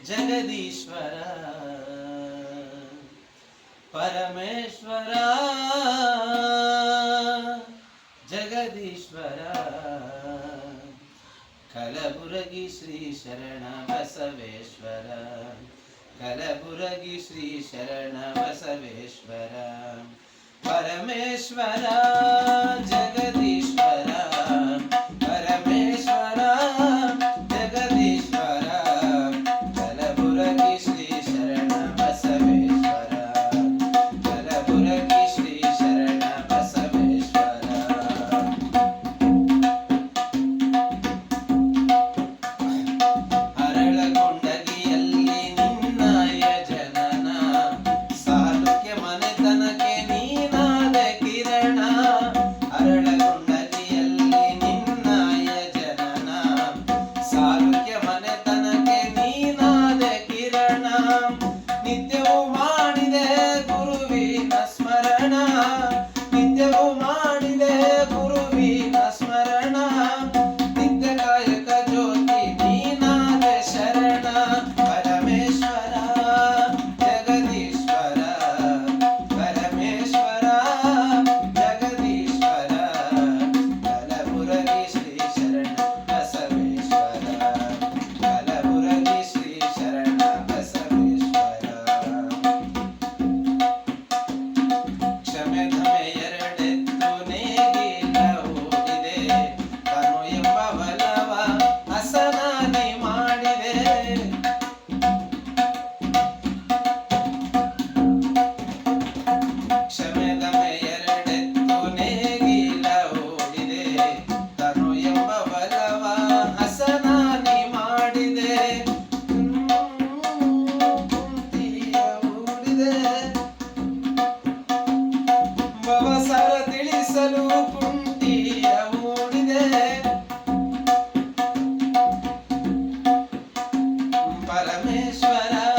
Jagadishwara Parameshwara Jagadishwara Kalaburagi Shri Sharana Basaveshwara Kalaburagi Shri Sharana Basaveshwara Parameshwara Maheshwara.